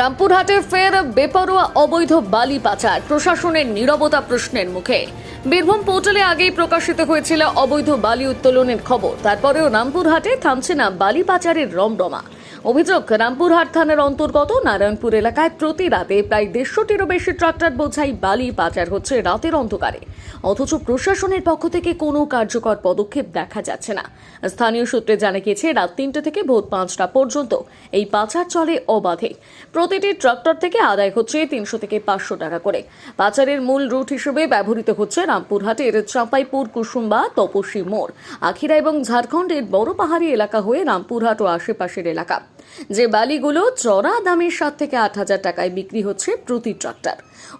রামপুরহাটে ফের বেপরোয়া অবৈধ বালি পাচার, প্রশাসনের নিরবতা প্রশ্নের মুখে। বীরভূম পোর্টালে আগেই প্রকাশিত হয়েছিল অবৈধ বালি উত্তোলনের খবর। তারপরেও রামপুরহাটে থামছে না বালি পাচারের রমরমা। অভিযোগ রামপুরহাট থানার অন্তর্গত নারায়ণপুর এলাকায় প্রতি রাতে প্রায় দেড়শোটিরও বেশি ট্রাক্টর বোঝাই বালি পাচার হচ্ছে রাতের অন্ধকারে। অথচ প্রশাসনের পক্ষ থেকে কোনো কার্যকর পদক্ষেপ দেখা যাচ্ছে না। স্থানীয় সূত্রে জানা গিয়েছে, রাত তিনটে থেকে ভোর পাঁচটা পর্যন্ত এই পাচার চলে অবাধে। প্রতিটি ট্রাক্টর থেকে আদায় হচ্ছে তিনশো থেকে পাঁচশো টাকা করে। পাচারের মূল রুট হিসেবে ব্যবহৃত হচ্ছে রামপুরহাটের চাঁপাইপুর, কুসুম্বা তপসী মোড়, আখিরা এবং ঝাড়খণ্ডের বড় পাহাড়ি এলাকা হয়ে রামপুরহাট ও আশেপাশের এলাকা। যে বালিগুলো চড়া দামের সাত থেকে আট হাজার টাকায় বিক্রি হচ্ছে প্রতি ট্রাক্টর।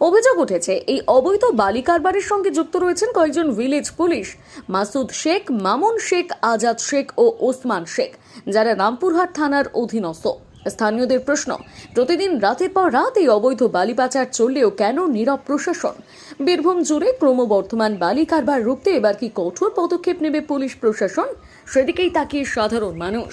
অভিযোগ উঠেছে, এই অবৈধ বালি কারবারের সঙ্গে যুক্ত রয়েছেন কয়েকজন ভিলেজ পুলিশ। মাসুদ শেখ, মামুন শেখ, আজাদ শেখ ও ওসমান শেখ, যারা রামপুরহাট থানার অধীনস্থ। স্থানীয়দের প্রশ্ন, প্রতিদিন রাতের পর রাত এই অবৈধ বালি পাচার চললেও কেন নীরব প্রশাসন? বীরভূম জুড়ে ক্রমবর্ধমান বালি কারবার রুখতে এবার কি কঠোর পদক্ষেপ নেবে পুলিশ প্রশাসন? সেদিকেই তাকিয়ে সাধারণ মানুষ।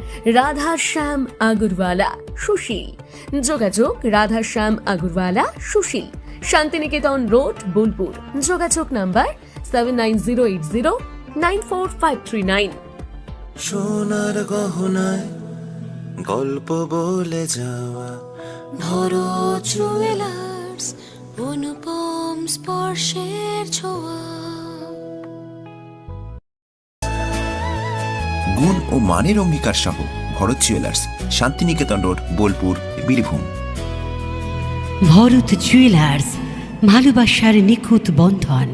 রাধাশ্যাম আগরওয়ালা সুশীল। যোগাযোগ রাধাশ্যাম আগরওয়ালা সুশীল। শান্তিনিকেতন রোড বোলপুর। যোগাযোগ number seven nine zero eight zero nine four five three nine সোনার গহনায় গল্প বলে যাওয়া। ধরো জুয়েলার্স অনুপম স্পর্শের ছোঁয়া। গুণ ও মানের অঙ্গীকার সহ Bharat Jewellers Santiniketan road, Bolpur, Birbhum. Bharat Jewellers ভালোবাসার নিখুঁত বন্ধন।